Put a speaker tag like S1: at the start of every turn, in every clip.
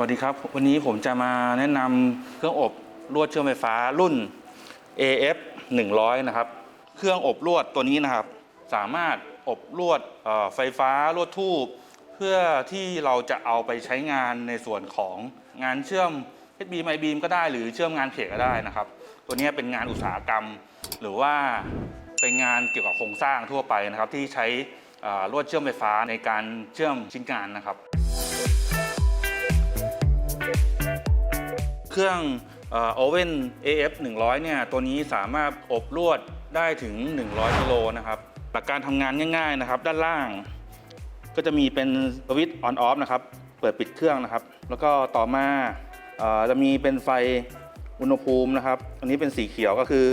S1: วัสดีครับ วันนี้ผมจะมาแนะนำเครื่องอบลวดเชื่อมไฟฟ้ารุ่น AF 100 นะครับ เครื่องอบลวดตัวนี้นะครับ สามารถอบลวดไฟฟ้าลวดทูบเพื่อที่เราจะเอาไปใช้งานในส่วนของงานเชื่อม HB ไมบีมก็ได้หรือเชื่อมงานเพจก็ได้นะครับ ตัวนี้เป็นงานอุตสาหกรรม หรือว่าเป็นงานเกี่ยวกับโครงสร้างทั่วไปนะครับที่ใช้ลวดเชื่อมไฟฟ้าในการเชื่อมชิ้นงานนะครับ รื่องโอเว่น AF 100 เนี่ย ตัวนี้สามารถอบลวดได้ถึง 100กิโลนะครับ หลักการทำงานง่าย ๆนะครับ ด้านล่าง ก็จะมีเป็นสวิตช์ออนออฟนะครับ เปิดปิดเครื่องนะครับ แล้วก็ต่อมาอจะมีเป็นไฟอุณหภูมินะครับ อันนี้เป็นสีเขียวก็คือ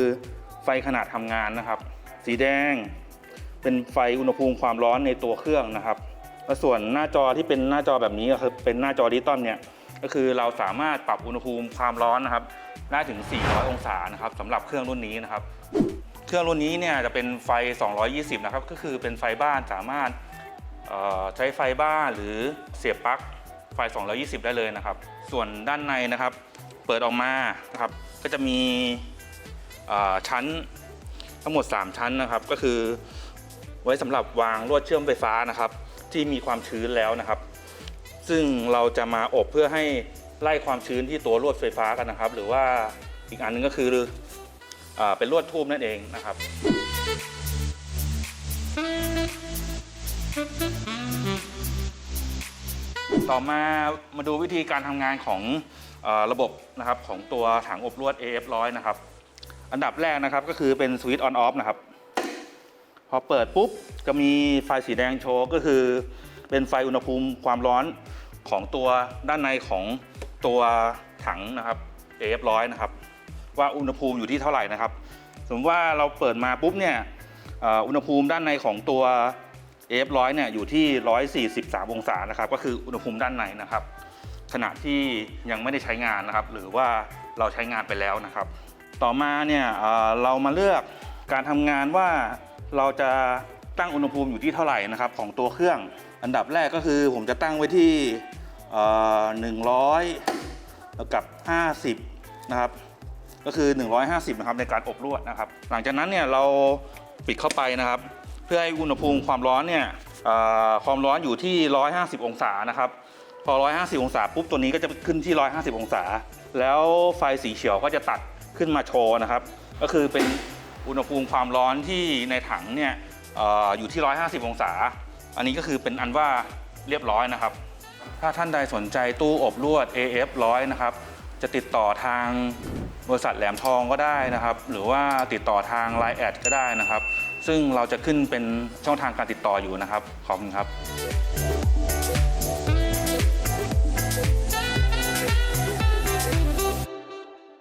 S1: ไฟขนาดทำงานนะครับ สีแดงเป็นไฟอุณหภูมิความร้อนในตัวเครื่องนะครับ และส่วนหน้าจอที่เป็นหน้าจอแบบนี้ก็คือเป็นหน้าจอดิจิตอลเนี่ย ก็คือเราสามารถปรับอุณหภูมิความร้อนนะครับได้ถึง 400 องศานะครับสำหรับเครื่องรุ่นนี้นะครับ เครื่องรุ่นนี้เนี่ยจะเป็นไฟ 220 นะครับ ก็คือเป็นไฟบ้านสามารถใช้ไฟบ้านหรือเสียบปลั๊กไฟ 220 ได้เลยนะครับ ส่วนด้านในนะครับ เปิดออกมานะครับ ก็จะมีชั้นทั้งหมด 3 ชั้นนะครับ ก็คือไว้สำหรับวางลวดเชื่อมไฟฟ้านะครับ ที่มีความชื้นแล้วนะครับ ซึ่งเราจะมาอบเพื่อให้ไล่ความชื้นที่ตัวลวดไฟฟ้ากันนะครับ หรือว่าอีกอันหนึงก็คืออเป็นลวดทูบนั่นเองนะครับต่อมามาดูวิธีการทำงานของอระบบนะครับของตัวถังอบลวด AF100 นะครับ อันดับแรกนะครับก็คือเป็นสวิตช์ออนออฟนะครับ พอเปิดปุ๊บก็มีไฟสีแดงโชว์ก็คือเป็นไฟอุณหภูมิความร้อน ของตัวด้านในของตัวถังนะครับ AF100 นะครับ ว่าอุณหภูมิอยู่ที่เท่าไหร่นะครับ สมมติว่าเราเปิดมาปุ๊บเนี่ยอุณหภูมิด้านในของตัว AF100 เนี่ยอยู่ที่ 143 องศานะครับ ก็คืออุณหภูมิด้านในนะครับ ขณะที่ยังไม่ได้ใช้งานนะครับ หรือว่าเราใช้งานไปแล้วนะครับ ต่อมาเนี่ยเรามาเลือกการทำงานว่าเราจะตั้งอุณหภูมิอยู่ที่เท่าไหร่นะครับ ของตัวเครื่อง อันดับแรกก็คือผมจะตั้งไว้ที่เอ่อ100กับ 50 นะครับ ก็คือ 150 นะครับในการอบลวดนะครับ หลังจากนั้นเนี่ยเราปิดเข้าไปนะครับ เพื่อให้อุณหภูมิความร้อนเนี่ยความร้อนอยู่ที่ 150 องศานะครับ พอ 150 องศาปุ๊บตัวนี้ก็จะขึ้นที่ 150 องศา แล้วไฟสีเขียวก็จะตัดขึ้นมาโชว์นะครับ ก็คือเป็นอุณหภูมิความร้อนที่ในถังเนี่ยออยู่ที่ 150 องศา อันนี้ก็คือเป็นอันว่าเรียบร้อยนะครับ ถ้าท่านใดสนใจตู้อบลวด AF 100นะครับ จะติดต่อทางบริษัทแหลมทองก็ได้นะครับ หรือว่าติดต่อทาง Line แอดก็ได้นะครับ ซึ่งเราจะขึ้นเป็นช่องทางการติดต่ออยู่นะครับ ขอบคุณครับ